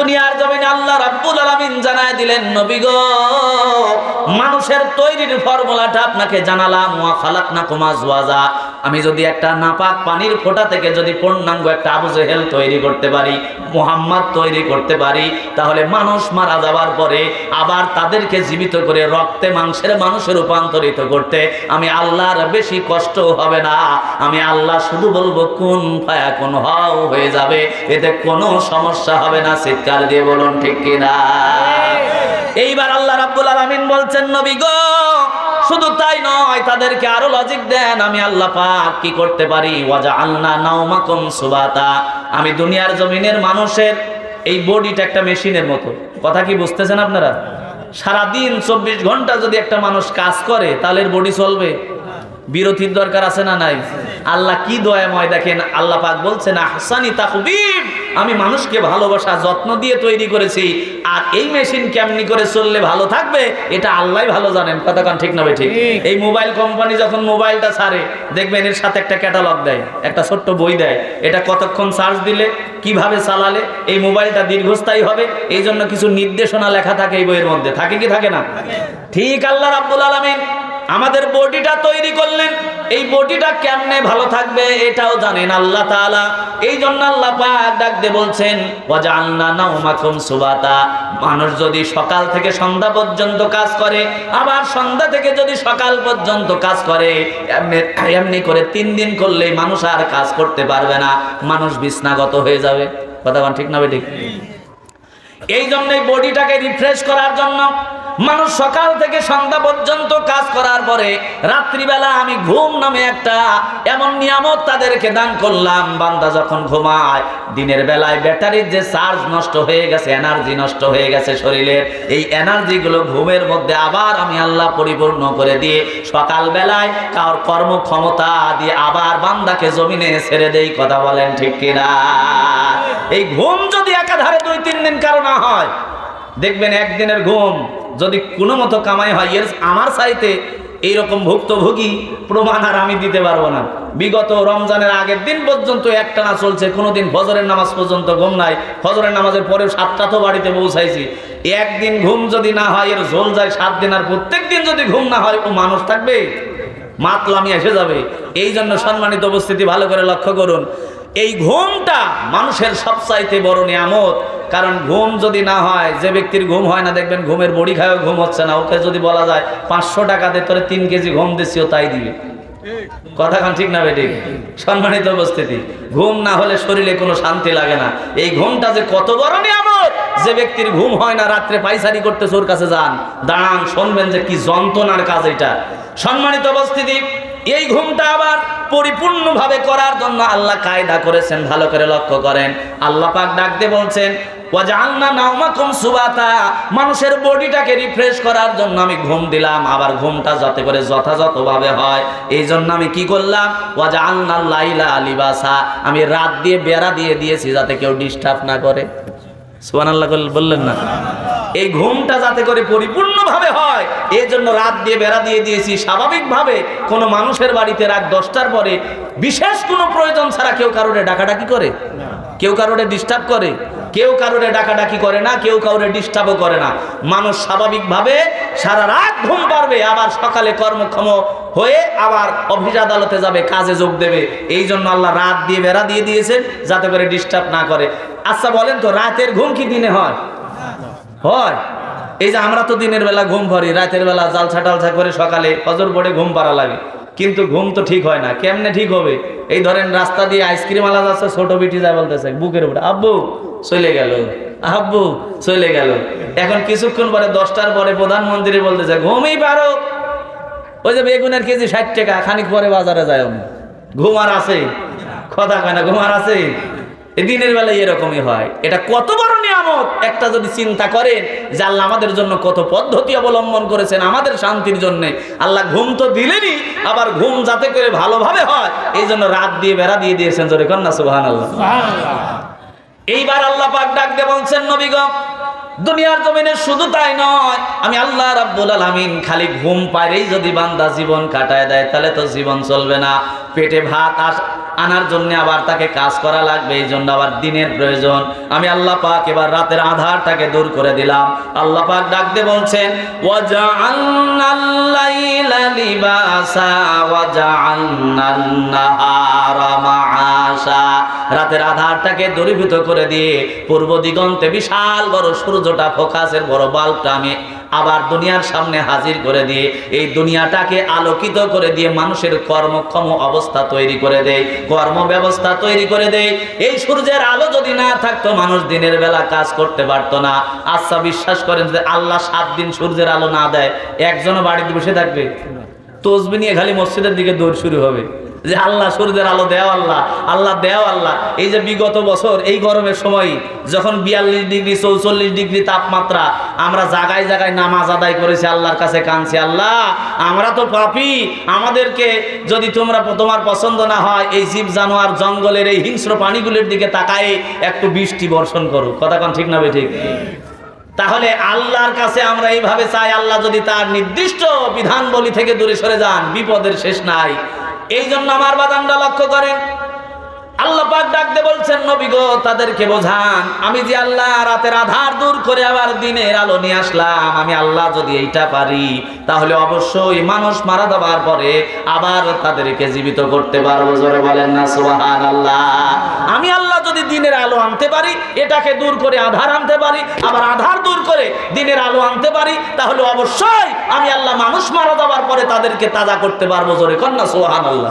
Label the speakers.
Speaker 1: দুনিয়ার জমিনে আল্লাহ রাব্বুল আলামিন জানায় দিলেন নবী গো মানুষের তৈরির ফর্মুলাটা আপনাকে জানালাম, ওয়া খালাকনাকুম আজওয়াজা। আমি যদি একটা নাপাক পানির ফোঁটা থেকে যদি পূর্ণাঙ্গ একটা আবু জেহেল তৈরি করতে পারি, মুহাম্মদ তৈরি করতে পারি, তাহলে মানুষ মারা যাওয়ার পরে আবার তাদেরকে জীবিত করে রক্তে মাংসের মানুষে রূপান্তরিত করতে, আমি আল্লাহর বেশি কষ্ট হবে না। আমি আল্লাহ শুধু বলব, কোন ফায়া কোন হও হয়ে যাবে, এতে কোনো সমস্যা হবে না। চিৎকার দিয়ে বলুন, ঠিক কিনা? এইবার আল্লাহ রাব্বুল আলামিন বলছেন, নবী গো, শুধু তাই নয়, তাদেরকে আরও লজিক দেন। আমি আল্লাহ পাক কি করতে পারি? ওয়াজা আল্লাহ নাওমাকুম সুবাতা। আমি দুনিয়ার জমিনের মানুষের এই বডিটা একটা মেশিনের মতো। কথা কি বুঝতেছেন আপনারা? সারাদিন চব্বিশ ঘণ্টা যদি একটা মানুষ কাজ করে, তাহলে এর বডি চলবে। বিরতির দরকার আছে না নাই? আল্লাহ কি দয়াময় দেখেন, আল্লাহ পাক বলছেন, আহসানি তাকবীর। আমি মানুষকে ভালোবাসা যত্ন দিয়ে তৈরি করেছি। আর এই মেশিন কেমনি করে চললে ভালো থাকবে এটা আল্লাহই ভালো জানেন। কতক্ষণ ঠিক না ভাই ঠিক? এই মোবাইল কোম্পানি যখন মোবাইলটা ছাড়ে দেখবেন এর সাথে একটা ক্যাটালগ দেয় একটা ছোট্ট বই দেয়। এটা কতক্ষণ চার্জ দিলে কীভাবে চালালে এই মোবাইলটা দীর্ঘস্থায়ী হবে এই জন্য কিছু নির্দেশনা লেখা থাকে এই বইয়ের মধ্যে। থাকে কি থাকে না? ঠিক আল্লাহ রাব্বুল আলামিন। আমাদের বডিটা তৈরি করলেন। এই বডিটা কেমনে ভালো থাকবে এটাও জানেন আল্লাহ তাআলা। এই জন্য আল্লাহ পাক ডাক দিয়ে বলছেন ওয়াজআলনা নাওমাকুম সুবাতা। মানুষ যদি সকাল থেকে সন্ধ্যা পর্যন্ত কাজ করে আবার সন্ধ্যা থেকে যদি সকাল পর্যন্ত কাজ করে এমনি- করে তিন দিন করলে মানুষ আর কাজ করতে পারবে না মানুষ বিছনাগত হয়ে যাবে। কথা ঠিক না ঠিক? এই জন্যই বডিটাকে রিফ্রেশ করার জন্য মানুষ সকাল থেকে সন্ধ্যা পর্যন্ত কাজ করার পরে রাত্রিবেলা আমি ঘুম নামে একটা এমন নিয়ামত তাদেরকে দান করলাম, বান্দা যখন ঘুমায়, দিনের বেলায় ব্যাটারির যে চার্জ নষ্ট হয়ে গেছে, এনার্জি নষ্ট হয়ে গেছে শরীরের, এই এনার্জিগুলো ঘুমের মধ্যে আবার আমি আল্লাহ পরিপূর্ণ করে দিয়ে সকাল বেলায় কার কর্মক্ষমতা দিয়ে আবার বান্দাকে জমিনে ছেড়ে দেই, কথা বলেন ঠিক কিনা? এই ঘুম যদি একাধারে দুই তিন দিন কারও না হয়, দেখবেন একদিনের ঘুম যদি কোনো মতো কামাই হয়, এর আমার চাইতে এইরকম ভুক্তভোগী প্রমাণ আর আমি দিতে পারব না। বিগত রমজানের আগের দিন পর্যন্ত একটানা চলছে, কোনোদিন ফজরের নামাজ পর্যন্ত ঘুম নাই। ফজরের নামাজের পরে সাতটা তো বাড়িতে পৌঁছাইছি। একদিন ঘুম যদি না হয়, এর ঝোল যায় সাত দিন, আর প্রত্যেক দিন যদি ঘুম না হয়, ও মানুষ থাকবে? মাতলামি এসে যাবে। এই জন্য সম্মানিত উপস্থিতি ভালো করে লক্ষ্য করুন। এই ঘুমটা মানুষের সবচাইতে বড় নিয়ামত। কারণ ঘুম যদি না হয়, যে ব্যক্তির ঘুম হয় না, দেখবেন ঘুমের বড়ি খায়ও ঘুম হচ্ছে না। ওকে যদি বলা যায়, পাঁচশো টাকা দিয়ে তোরে তিন কেজি ঘুম দিচ্ছিও তাই দিবে। কথা কান ঠিক না বেটি? সম্মানিত উপস্থিতি, ঘুম না হলে শরীরে কোনো শান্তি লাগে না। এই ঘুমটা যে কত বড় নিয়ামত! যে ব্যক্তির ঘুম হয় না, রাত্রে পাইসারি করতে ওর কাছে যান। দাঁড়ান, শুনবেন যে কি যন্ত্রণার কাজ এটা। সম্মানিত উপস্থিতি, এই ঘুমটা আবার পরিপূর্ণভাবে করার জন্য আল্লাহ কায়দা করেছেন, ভালো করে লক্ষ্য করেন। আল্লাহ পাক ডাক দিয়ে বলছেন মানুষের বডিটাকে রিফ্রেশ করার জন্য আমি ঘুম দিলাম, আবার ঘুমটা যাতে করে যথাযথভাবে হয়। এই জন্য আমি কি করলাম? ওয়াজা ওয়াজআলনা লাইলা লিবাসা। আমি রাত দিয়ে বেড়া দিয়ে দিয়েছি যাতে কেউ ডিস্টার্ব না করে। সুবহানাল্লাহ বললেন না? এই ঘুমটা যাতে করে পরিপূর্ণভাবে হয়, এই জন্য রাত দিয়ে বেড়া দিয়ে দিয়েছি। স্বাভাবিকভাবে কোনো মানুষের বাড়িতে রাত দশটার পরে বিশেষ কোনো প্রয়োজন ছাড়া কেউ কারোরে ডাকাডাকি করে? কেউ কারোরে ডিস্টার্ব করে? কেউ কারোরে ডাকাডাকি করে না, কেউ কারোরে ডিস্টার্বও করে না। মানুষ স্বাভাবিকভাবে সারা রাত ঘুম পারবে আবার সকালে কর্মক্ষম হয়ে আবার অফিস আদালতে যাবে, কাজে যোগ দেবে। এই জন্য আল্লাহ রাত দিয়ে বেড়া দিয়ে দিয়েছেন, যাতে করে ডিস্টার্ব না করে। আচ্ছা বলেন তো, রাতের ঘুম কি দিনে হয়? হয়। এই যে আমরা তো দিনের বেলা ঘুম ভরি, রাতের বেলা জালছা টালছা করে সকালে ফজর পড়ে ঘুম পাড়া লাগে। কিন্তু ঘুম তো ঠিক হয় না, কেমনে ঠিক হবে? এই ধরেন রাস্তা দিয়ে আইসক্রিম আলাদা যাচ্ছে ছোট বিটি যায় বলতেছে, বুকের উপরে। আব্বু চলে গেল। আব্বু, চলে গেল। এখন কিছুক্ষণ পরে দশটার পরে প্রধানমন্ত্রী বলতে বলতেছে, ঘুমই পারো। ওই যে বেগুনের কেজি ষাট টাকা, খানিক পরে বাজারে যায় অমনি। ঘুম আর আছে? কথা কয় না ঘুমার আছে? দিনের বেলায় এরকমই হয়। এটা কত বড় নিয়ামত! একটা যদি চিন্তা করেন যে আল্লাহ আমাদের জন্য কত পদ্ধতি অবলম্বন করেছেন আমাদের শান্তির জন্য। আল্লাহ ঘুম তো দিলেনই, আবার ঘুম যাতে করে ভালোভাবে হয় এই জন্য রাত দিয়ে বেড়া দিয়ে দিয়েছেন জোরে কন্যা সুবাহান আল্লাহ এইবার আল্লাহ পাক ডাক দিয়ে বলছেন নবীগণ দুনিয়ার জমিনে শুধু তাই নয়, আমি আল্লাহ রাব্বুল আলামিন খালি ঘুম পাইলেই যদি বান্দা জীবন কাটায় দেয়, তাহলে তো জীবন চলবে না। পেটে ভাত আস- আনার জন্য আবার তাকে কাজ করা লাগবে এই জন্য আবার দিনের প্রয়োজন। আমি আল্লাহ পাক এবার রাতের আধারটাকে দূর করে দিলাম। আল্লাহ পাক ডাকতে বলছেন ওয়াজআলনাল লাইলা রাতের আধারটাকে দূরীভূত করে দিয়ে পূর্ব দিগন্তে বিশাল বড় সূর্যটা ফোকাসের বড় বাল্বটা আমি আবার দুনিয়ার সামনে হাজির করে দিয়ে এই দুনিয়াটাকে আলোকিত করে দিয়ে মানুষের কর্মক্ষম অবস্থা তৈরি করে দেয়, কর্ম ব্যবস্থা তৈরি করে দেয়। এই সূর্যের আলো যদি না থাকতো মানুষ দিনের বেলা কাজ করতে পারতো না। আচ্ছা বিশ্বাস করেন যে আল্লাহ সাত দিন সূর্যের আলো না দেয়, একজনও বাড়িতে বসে থাকবে। তসবি নিয়ে খালি মসজিদের দিকে দৌড় শুরু হবে। যে আল্লাহ সূর্যের আলো দেও আল্লাহ আল্লাহ দেও আল্লাহ। এই যে বিগত বছর, এই গরমের সময় যখন বিয়াল্লিশ ডিগ্রি, চৌচল্লিশ ডিগ্রি তাপমাত্রা, আমরা জায়গায় জায়গায় নামাজ আদায় করেছি আল্লাহর কাছে কাঁদছি, আল্লাহ, আমরা তো পাপি। আমাদেরকে যদি তোমরা তোমার পছন্দ না হয়, এই জীব জানোয়ার জঙ্গলের এই হিংস্র প্রাণীগুলির দিকে তাকায় একটু বৃষ্টি বর্ষণ করো। কথা কন ঠিক না ঠিক? তাহলে আল্লাহর কাছে আমরা এইভাবে চাই, আল্লাহ যদি তার নির্দিষ্ট বিধান বলি থেকে দূরে সরে যান, বিপদের শেষ নাই। এই জন্য আমার বাদানটা লক্ষ্য করেন। আল্লাহ পাক ডাকতে বলছেন, নবী গো, তাদেরকে বোঝান। আমি যে আল্লাহ রাতের আধার দূর করে আবার দিনের আলো নিয়ে আসলাম, আমি আল্লাহ যদি এইটা পারি, তাহলে অবশ্যই মানুষ মারা যাবার পরে আবার তাদেরকে জীবিত করতে পারব। জোরে বলেন না সোহান আল্লাহ আমি আল্লাহ দিনের আলো আনতে পারি, এটাকে দূর করে আধার আনতে পারি, আবার আধার দূর করে দিনের আলো আনতে পারি, তাহলে অবশ্যই আমি আল্লাহ মানুষ মারা যাওয়ার পরে তাদেরকে তাজা করতে পারব। জোরে কন্যা সোহান আল্লাহ